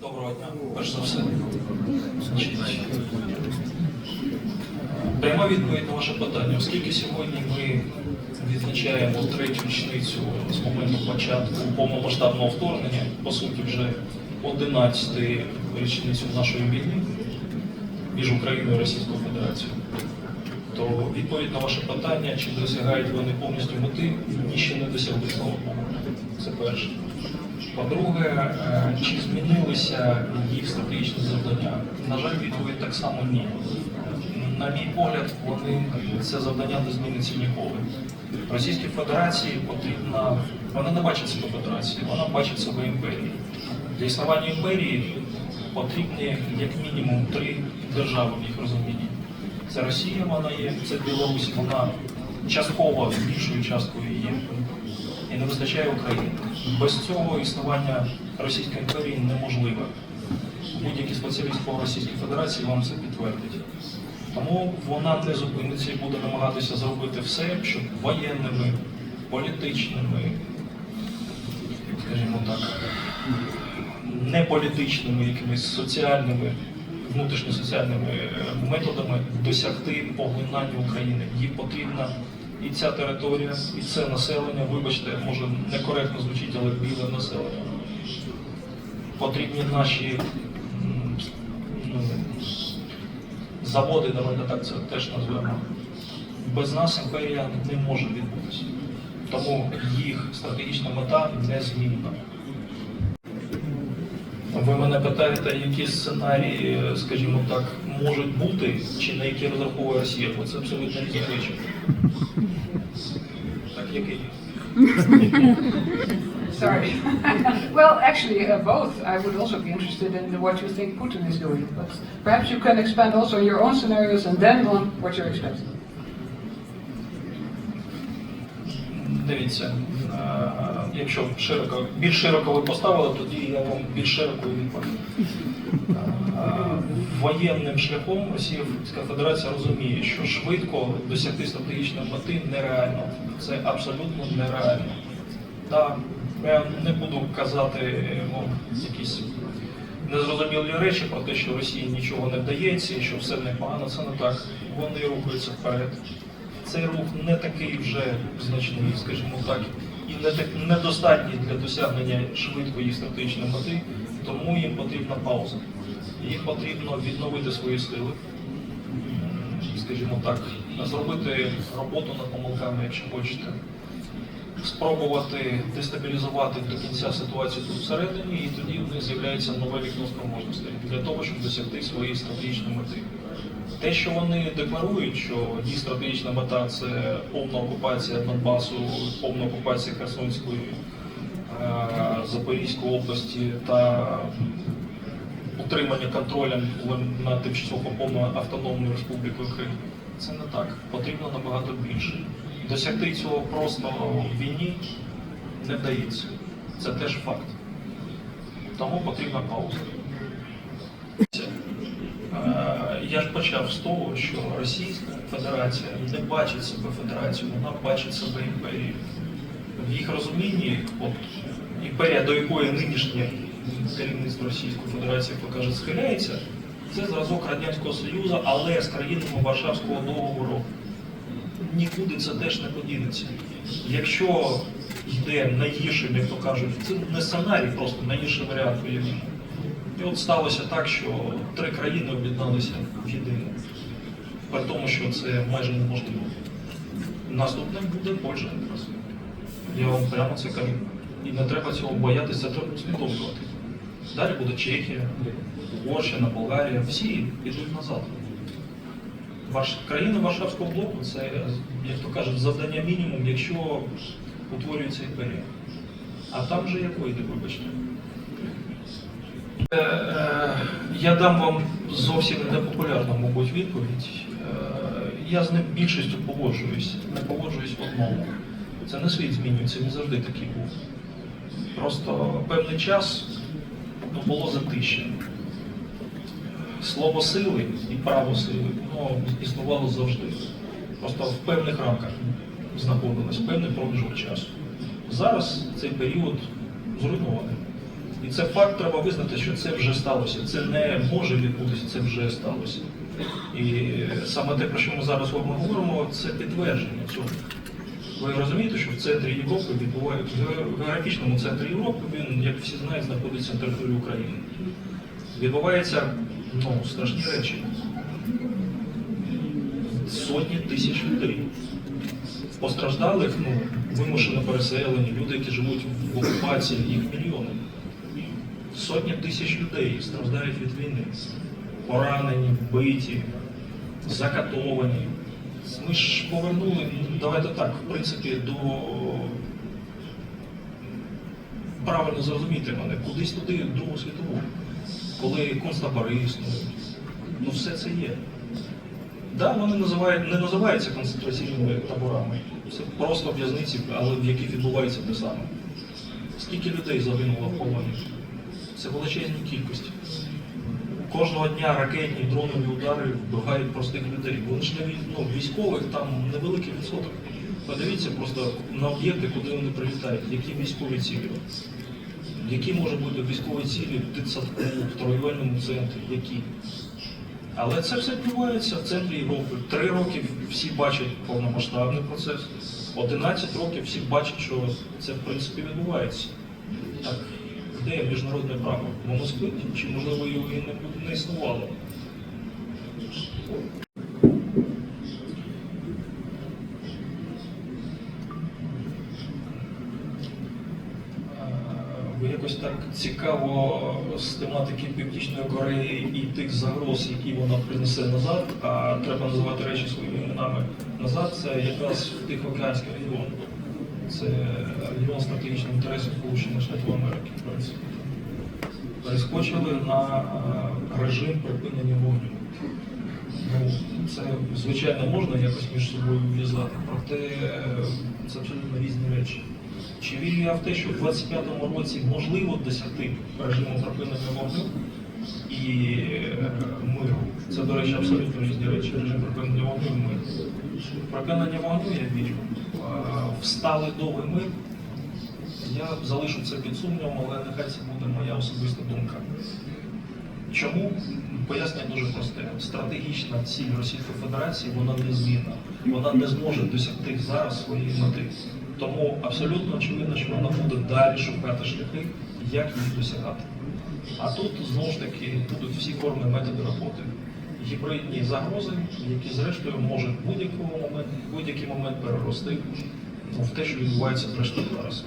Доброго дня. Перш за все. Пряма відповідь на ваше питання. Оскільки сьогодні ми відзначаємо третю річницю з моменту початку повномасштабного вторгнення, по суті, вже 11 річницю нашої війни між Україною і Російською Федерацією, то відповідь на ваше питання, чи досягають вони повністю мети, ні ще не досягли слава Богу. Це перше. По-друге, е, чи змінилися їх стратегічні завдання? На жаль, відповідь так само ні. На мій погляд, вони це завдання не зміниться ніколи. Російській Федерації потрібна, вона не бачить себе федерації, вона бачить себе імперією. Для існування імперії потрібні як мінімум три держави в їх розумінні. Це Росія, вона є, це Білорусь, вона частково більшою часткою є і не вистачає України. Без цього існування Російської імперії неможливе. Будь-який спеціаліст по Російській Федерації вам це підтвердить. Тому вона не зупиниться і буде намагатися зробити все, щоб воєнними, політичними, скажімо так, неполітичними, якимись соціальними, внутрішньосоціальними методами досягти поглинання України. Їй потрібна і ця територія, і це населення, вибачте, може некоректно звучить, але біле населення. Потрібні наші ну, заводи, давайте так це теж назвемо. Без нас імперія не може відбутися. Тому їх стратегічна мета незмінна. Ви мене питаєте, які сценарії, скажімо так, можуть бути, чи на які розраховує Росія, це абсолютно різні речі. Так, який? Sorry. well, actually, uh, both. I would also be interested in what you think Putin is doing. But perhaps you can expand also on your own scenarios and then on what you're expecting. Дивіться, е, Якщо широко, більш широко ви поставили, тоді я вам більш широко відповім. Е, Воєнним шляхом Російська Федерація розуміє, що швидко досягти стратегічної мети нереально. Це абсолютно нереально. Та я не буду казати ну, якісь незрозумілі речі про те, що Росії нічого не вдається і що все непогано. Це не так. Вони рухаються вперед цей рух не такий вже значний, скажімо так, і не так недостатній для досягнення швидкої стратегічної мети, тому їм потрібна пауза. Їм потрібно відновити свої сили, скажімо так, зробити роботу над помилками, якщо хочете, спробувати дестабілізувати до кінця ситуацію тут всередині, і тоді в них з'являється нове вікно спроможностей для того, щоб досягти своєї стратегічної мети. Те, що вони декларують, що їх стратегічна мета це повна окупація Донбасу, повна окупація Херсонської, е, Запорізької області та утримання контролем над тимчасово окупованою автономною республікою Крим. Це не так. Потрібно набагато більше. Досягти цього просто в війні не вдається. Це теж факт. Тому потрібна пауза. Е, Я ж почав з того, що Російська Федерація не бачить себе федерацією, вона бачить себе імперією. В їх розумінні, от імперія, до якої нинішнє керівництво Російської Федерації покаже, схиляється, це зразок Радянського Союзу, але з країнами Варшавського договору нікуди це теж не подінеться. Якщо йде найгірший, як то кажуть, це не сценарій, просто найгірший варіант уявімо. І от сталося так, що три країни об'єдналися в єдину. При тому, що це майже неможливо. Наступним буде Польща. Я вам прямо це кажу. І не треба цього боятися, треба усвідомлювати. Далі буде Чехія, Угорщина, Болгарія, всі йдуть назад. Ваш, країни Варшавського блоку це, як то кажуть, завдання мінімум, якщо утворюється імперія. А там же як вийде, вибачте. Е, е, Я дам вам зовсім непопулярну, мабуть, відповідь. Е, Я з ним більшістю погоджуюсь. Не погоджуюсь в одному. Це не світ змінюється, він завжди такий був. Просто певний час ну, було затище. Слово сили і право сили воно існувало завжди. Просто в певних рамках знаходилось, певний проміжок часу. Зараз цей період зруйнований. І це факт, треба визнати, що це вже сталося. Це не може відбутися, це вже сталося. І саме те, про що ми зараз з вами говоримо, це підтвердження цього. Ви розумієте, що в центрі Європи відбувається в географічному центрі Європи, він, як всі знають, знаходиться на території України. Відбуваються ну, страшні речі. Сотні тисяч людей. Постраждалих, ну, вимушено переселені, люди, які живуть в окупації, їх мільйони. Сотні тисяч людей страждають від війни. Поранені, вбиті, закатовані. Ми ж повернули, ну, давайте так, в принципі, до правильно зрозуміти мене, кудись туди, Другу світову, коли концтабори існують. Ну все це є. Да, вони називають, не називаються концентраційними таборами. Це просто в'язниці, але в яких відбувається те саме. Скільки людей загинуло в полоні? Це величезні кількості. Кожного дня ракетні дронові удари вбивають простих людей. Вони ж не ну, військових там невеликий відсоток. Подивіться просто на об'єкти, куди вони прилітають, які військові цілі. Які можуть бути військові цілі в дитсадку, в торгівельному центрі, які? Але це все відбувається в центрі Європи. Три роки всі бачать повномасштабний процес, 11 років всі бачать, що це в принципі відбувається. Так, де міжнародне право? Воно спить, чи можливо його і не існувало? Ви якось так цікаво з тематики Північної Кореї і тих загроз, які вона принесе назад, а треба називати речі своїми іменами назад, це якраз Тихоокеанський регіон. Це регіон стратегічних інтересів Сполучених Штатів Америки, в принципі. Перескочили на е, режим припинення вогню. Ну, це, звичайно, можна якось між собою в'язати, проте е, це абсолютно різні речі. Чи вірю я в те, що в 25-му році можливо досягти режиму припинення вогню і е, миру? Це, до речі, абсолютно різні речі. Режим припинення вогню і мир. Припинення вогню я вірю. В сталий довгий мир я залишу це під сумнівом, але нехай це буде моя особиста думка. Чому? Пояснення дуже просте. Стратегічна ціль Російської Федерації вона незмінна. Вона не зможе досягти зараз своєї мети. Тому абсолютно очевидно, що вона буде далі шукати шляхи, як її досягати. А тут знову ж таки будуть всі форми методи роботи. Гібридні загрози, які зрештою можуть будь-який момент, будь-який момент перерости в те, що відбувається зрештою зараз.